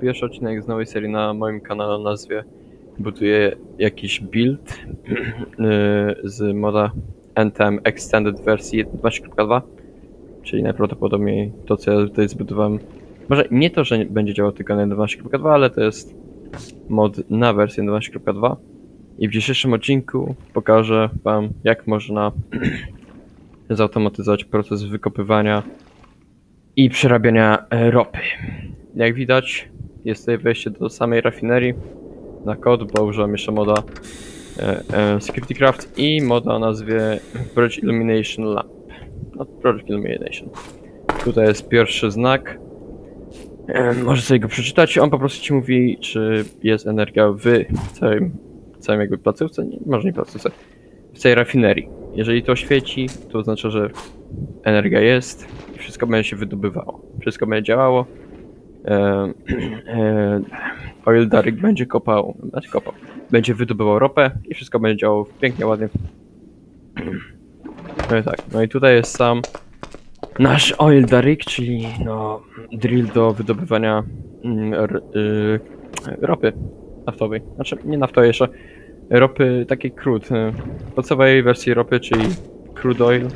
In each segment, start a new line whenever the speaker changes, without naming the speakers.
pierwszy odcinek z nowej serii na moim kanale o nazwie buduję jakiś build yy, z moda NTM Extended wersji 1.2.2 czyli najprawdopodobniej to co ja tutaj zbudowałem może nie to, że będzie działał tylko na 1.2.2 ale to jest mod na wersję 1.2.2 i w dzisiejszym odcinku pokażę wam jak można zautomatyzować proces wykopywania i przerabiania ropy. Jak widać, jest tutaj wejście do samej rafinerii na kod, bo użyłem jeszcze moda e, e, Security Craft i moda o nazwie Bridge Illumination Lamp. No, Bridge Illumination. Tutaj jest pierwszy znak. E, Możesz sobie go przeczytać. On po prostu ci mówi, czy jest energia w całym, całym jakby placówce. Nie, może nie placówce. W całej rafinerii. Jeżeli to świeci, to oznacza, że energia jest i wszystko będzie się wydobywało. Wszystko będzie działało. E, e, oil Derrick będzie kopał, znaczy kopał, będzie wydobywał ropę i wszystko będzie działało pięknie, ładnie. No i tak, no i tutaj jest sam nasz Oil Derrick, czyli no drill do wydobywania mm, r, y, ropy naftowej. Znaczy nie naftowej jeszcze, ropy takiej crude, y, podstawowej wersji ropy, czyli crude oil,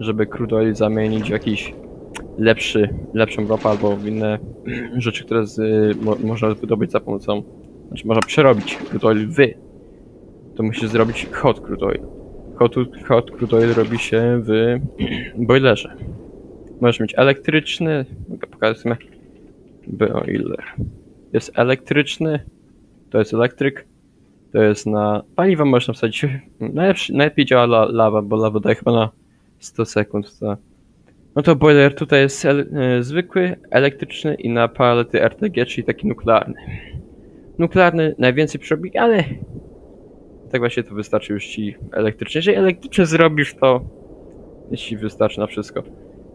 żeby crude oil zamienić w jakiś lepszy, lepszą ropę albo inne rzeczy, które z, mo, można wydobyć za pomocą, znaczy można przerobić crude oil w, to musisz zrobić hot crude oil. Hot, hot crude oil robi się w boilerze. Możesz mieć elektryczny, mogę pokazać w sumie, boiler. Jest elektryczny, to jest elektryk, to jest na paliwo można wsadzić, najlepiej działa la, lawa, bo lawa daje chyba na 100 sekund, to no to boiler tutaj jest e, zwykły, elektryczny i na palety RTG, czyli taki nuklearny. Nuklearny najwięcej przerobi, ale tak właśnie to wystarczy już ci elektryczny. Jeżeli elektryczny zrobisz, to ci wystarczy na wszystko.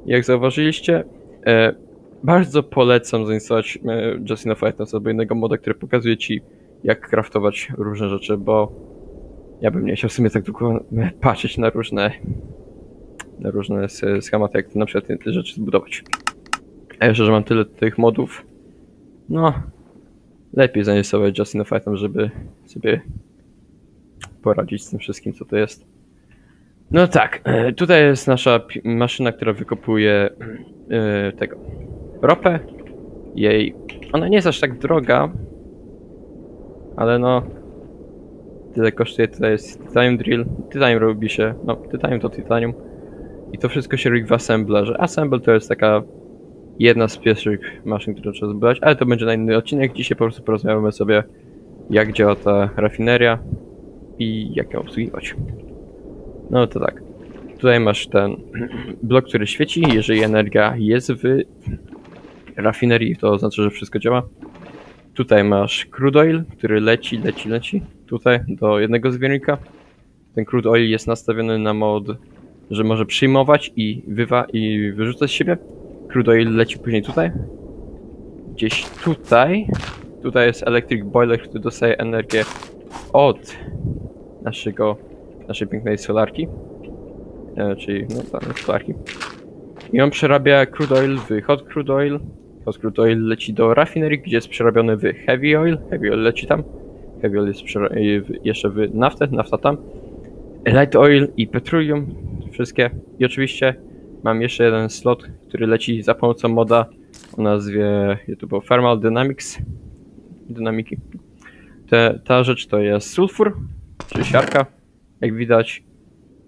Jak zauważyliście, e, bardzo polecam zainstalować e, Justin of Items albo innego moda, który pokazuje ci jak craftować różne rzeczy, bo ja bym nie chciał w sumie tak długo e, patrzeć na różne różne schematy, jak na przykład te rzeczy zbudować. A jeszcze, że mam tyle tych modów, no, lepiej zainstalować Justin of Item, żeby sobie poradzić z tym wszystkim, co to jest. No tak, e, tutaj jest nasza maszyna, która wykopuje e, tego ropę. Jej, ona nie jest aż tak droga, ale no, tyle kosztuje, tutaj jest titanium drill, titanium robi się, no, titanium to titanium. I to wszystko się robi w assemblerze. Assemble to jest taka jedna z pierwszych maszyn, które trzeba zbudować, ale to będzie na inny odcinek. Dzisiaj po prostu porozmawiamy sobie, jak działa ta rafineria i jak ją obsługiwać. No to tak. Tutaj masz ten blok, który świeci. Jeżeli energia jest w rafinerii, to oznacza, że wszystko działa. Tutaj masz crude oil, który leci, leci, leci. Tutaj do jednego zbiornika. Ten crude oil jest nastawiony na mod że może przyjmować i wywa i wyrzucać z siebie. Crude oil leci później tutaj. Gdzieś tutaj. Tutaj jest electric boiler, który dostaje energię od naszego, naszej pięknej solarki. E, czyli no tam solarki. I on przerabia crude oil w hot crude oil. Hot crude oil leci do rafinerii, gdzie jest przerobiony w heavy oil. Heavy oil leci tam. Heavy oil jest jeszcze w naftę, nafta tam. Light oil i petroleum, wszystkie. I oczywiście mam jeszcze jeden slot, który leci za pomocą moda o nazwie, było, Thermal Dynamics. Dynamiki. Te, ta rzecz to jest sulfur, czyli siarka. Jak widać,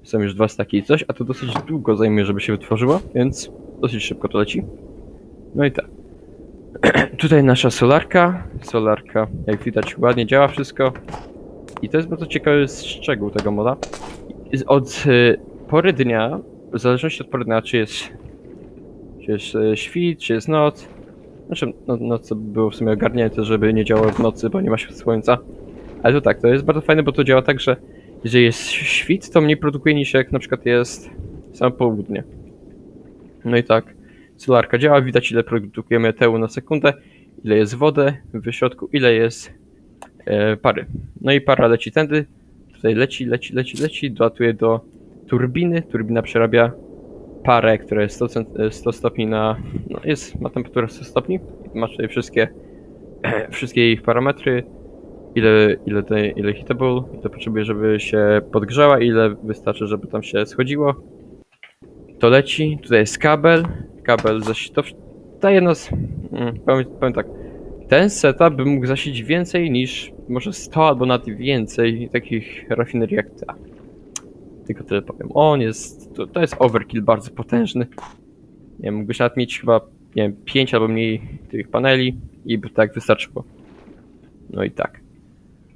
są już dwa staki i coś, a to dosyć długo zajmie, żeby się wytworzyło, więc dosyć szybko to leci. No i tak. Tutaj nasza solarka. Solarka, jak widać, ładnie działa wszystko. I to jest bardzo ciekawy szczegół tego moda. Od y, pory dnia, w zależności od pory dnia, czy jest, czy jest y, świt, czy jest noc. Znaczy, no, noc było w sumie ogarnięte, żeby nie działało w nocy, bo nie ma słońca. Ale to tak, to jest bardzo fajne, bo to działa tak, że jeżeli jest świt, to mniej produkuje niż jak na przykład jest samo południe. No i tak, solarka działa, widać ile produkujemy tełu na sekundę, ile jest wody w środku, ile jest e, pary. No i para leci tędy, tutaj leci, leci, leci, leci, dolatuje do turbiny. Turbina przerabia parę, która jest 100, cent- e, 100 stopni na. No jest, ma temperaturę 100 stopni. Masz tutaj wszystkie wszystkie ich parametry, ile, ile, te, ile hitable, ile potrzebuje, żeby się podgrzała, ile wystarczy, żeby tam się schodziło. To leci, tutaj jest kabel, kabel zaś to daje nas, mm, powiem, powiem tak, ten setup by mógł zasilić więcej niż może 100 albo nawet więcej takich rafinerii jak ta. Tylko tyle powiem. On jest, to, to jest overkill bardzo potężny. Nie mógłbyś nawet mieć chyba, nie wiem, 5 albo mniej tych paneli i by tak wystarczyło. No i tak.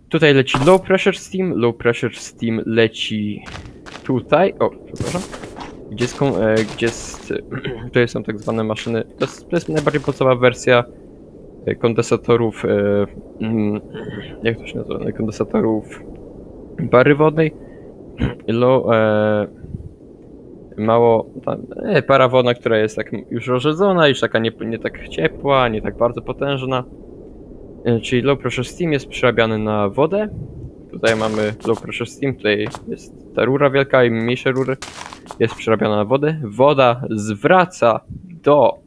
Tutaj leci low pressure steam, low pressure steam leci tutaj, o, przepraszam, gdzie jest, kon- e, gdzie jest, tutaj są tak zwane maszyny, to jest, to jest najbardziej podstawowa wersja e, kondensatorów, e, mm, jak to się nazywa, kondensatorów pary wodnej, low, e, mało, tam, e, para wodna, która jest tak już rozrzedzona, już taka nie, nie tak ciepła, nie tak bardzo potężna, E, Czyli low pressure steam jest przerabiany na wodę. Tutaj mamy low pressure steam, tutaj jest ta rura wielka i mniejsze rury. Jest przerabiana na wodę. Woda zwraca do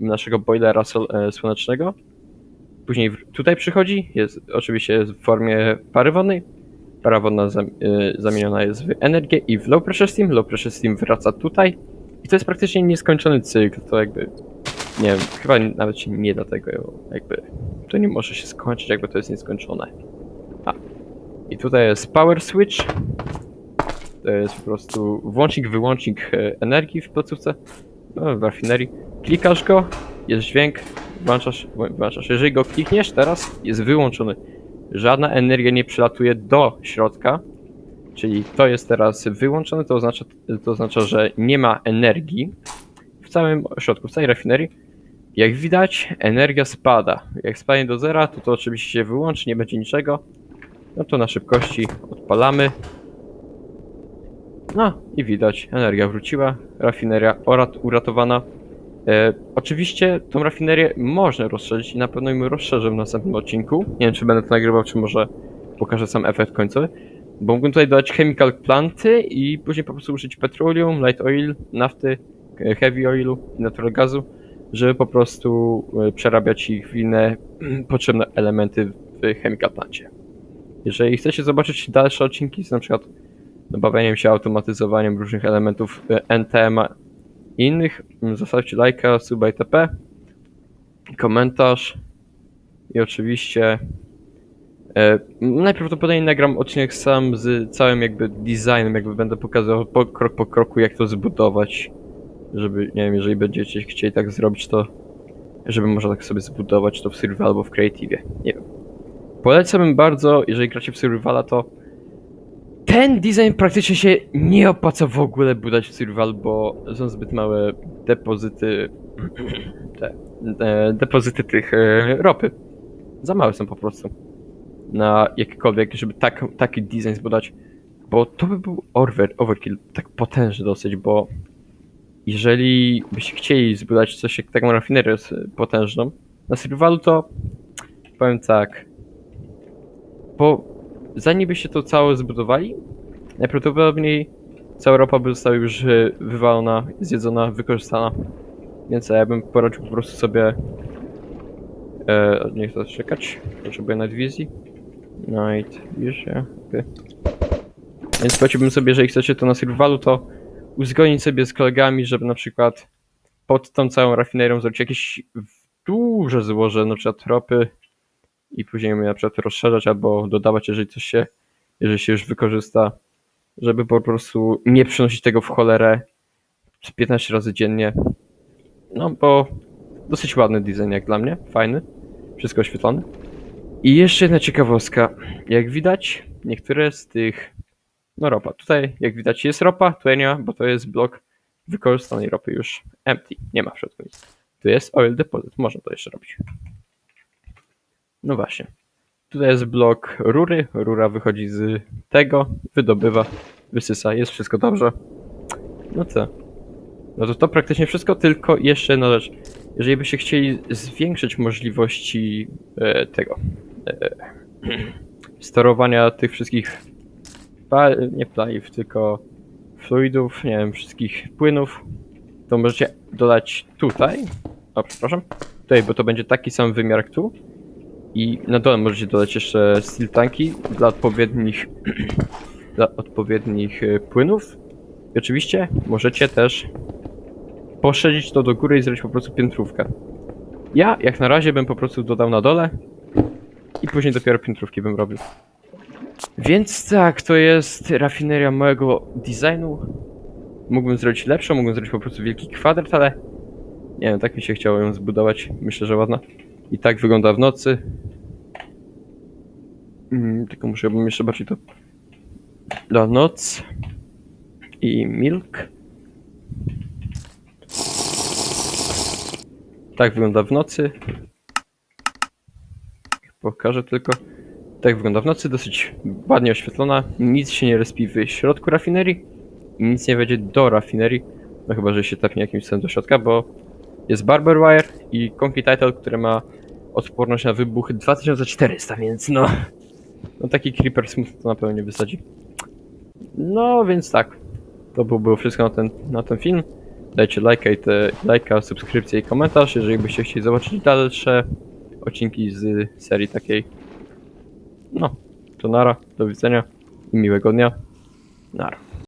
naszego boilera sol, e, słonecznego. Później tutaj przychodzi, jest oczywiście jest w formie pary wodnej. Para wodna zam, e, zamieniona jest w energię i w low pressure steam. Low pressure steam wraca tutaj. I to jest praktycznie nieskończony cykl. To jakby, nie wiem, chyba nawet się nie da tego jakby to nie może się skończyć, jakby to jest nieskończone. A. I tutaj jest power switch. To jest po prostu włącznik, wyłącznik e, energii w placówce, no, w rafinerii. Klikasz go, jest dźwięk, włączasz, włączasz. Jeżeli go klikniesz teraz, jest wyłączony. Żadna energia nie przylatuje do środka, czyli to jest teraz wyłączone, to oznacza, to oznacza, że nie ma energii w całym środku, w całej rafinerii. Jak widać, energia spada. Jak spadnie do zera, to to oczywiście się wyłączy, nie będzie niczego. No to na szybkości odpalamy. No i widać, energia wróciła, rafineria uratowana. E, oczywiście tą rafinerię można rozszerzyć i na pewno ją rozszerzę w następnym odcinku. Nie wiem, czy będę to nagrywał, czy może pokażę sam efekt końcowy. Bo mógłbym tutaj dodać chemical planty i później po prostu użyć petroleum, light oil, nafty, e, heavy oilu i natural gazu żeby po prostu e, przerabiać ich w inne potrzebne elementy w chemical plancie. Jeżeli chcecie zobaczyć dalsze odcinki z na przykład bawieniem się automatyzowaniem różnych elementów NTM i innych, zostawcie lajka, suba itp. Komentarz i oczywiście e, najprawdopodobniej nagram odcinek sam z całym jakby designem, jakby będę pokazywał po, krok po kroku jak to zbudować żeby, nie wiem, jeżeli będziecie chcieli tak zrobić, to żeby można tak sobie zbudować to w Survival albo w Creative. Nie wiem. Polecałbym bardzo, jeżeli gracie w Survivala, to ten design praktycznie się nie opłaca w ogóle budować w Survival, bo są zbyt małe depozyty te, e, depozyty tych e, ropy. Za małe są po prostu. Na jakiekolwiek, żeby tak, taki design zbudować. Bo to by był over, overkill, tak potężny dosyć, bo jeżeli byście chcieli zbudować coś jak taką rafinerię potężną na survivalu, to powiem tak. Bo zanim byście to całe zbudowali, najprawdopodobniej cała ropa by została już e, wywalona, zjedzona, wykorzystana. Więc ja bym poradził po prostu sobie. E, nie chcę czekać. Potrzebuję night wizji. Night vision. Okay. Więc poleciłbym sobie, jeżeli chcecie to na survivalu, to uzgodnić sobie z kolegami, żeby na przykład pod tą całą rafinerią zrobić jakieś duże złoże, na przykład ropy i później je na przykład rozszerzać albo dodawać, jeżeli coś się, jeżeli się już wykorzysta, żeby po prostu nie przynosić tego w cholerę 15 razy dziennie. No bo dosyć ładny design jak dla mnie, fajny, wszystko oświetlone. I jeszcze jedna ciekawostka. Jak widać, niektóre z tych no ropa. Tutaj, jak widać, jest ropa, tutaj nie ma, bo to jest blok wykorzystanej ropy już empty. Nie ma w środku nic. Tu jest oil deposit, można to jeszcze robić. No właśnie. Tutaj jest blok rury, rura wychodzi z tego, wydobywa, wysysa, jest wszystko dobrze. No co? No to to praktycznie wszystko, tylko jeszcze jedna rzecz. Jeżeli byście chcieli zwiększyć możliwości e, tego e, sterowania tych wszystkich pa, nie paliw, tylko fluidów, nie wiem, wszystkich płynów, to możecie dodać tutaj, o przepraszam, tutaj, bo to będzie taki sam wymiar jak tu I na dole możecie dodać jeszcze steel tanki dla odpowiednich dla odpowiednich e, płynów. I oczywiście możecie też poszerzyć to do góry i zrobić po prostu piętrówkę. Ja jak na razie bym po prostu dodał na dole i później dopiero piętrówki bym robił. Więc tak, to jest rafineria mojego designu. Mógłbym zrobić lepszą, mógłbym zrobić po prostu wielki kwadrat, ale nie wiem, tak mi się chciało ją zbudować. Myślę, że ładna. I tak wygląda w nocy. Mm, tylko muszę bym jeszcze bardziej to na noc i milk. Tak wygląda w nocy. Pokażę tylko. Tak wygląda w nocy, dosyć ładnie oświetlona. Nic się nie respi w środku rafinerii nic nie wejdzie do rafinerii. No chyba, że się tepnie jakimś cudem do środka, bo jest Barber Wire i Conky Title, który ma odporność na wybuchy 2400, więc no... No taki Creeper Smooth to na pewno nie wysadzi. No więc tak. To by wszystko na ten, na ten film. Dajcie lajka, i te, subskrypcję i komentarz, jeżeli byście chcieli zobaczyć dalsze odcinki z serii takiej. No, to nara, do widzenia i miłego dnia. Nara.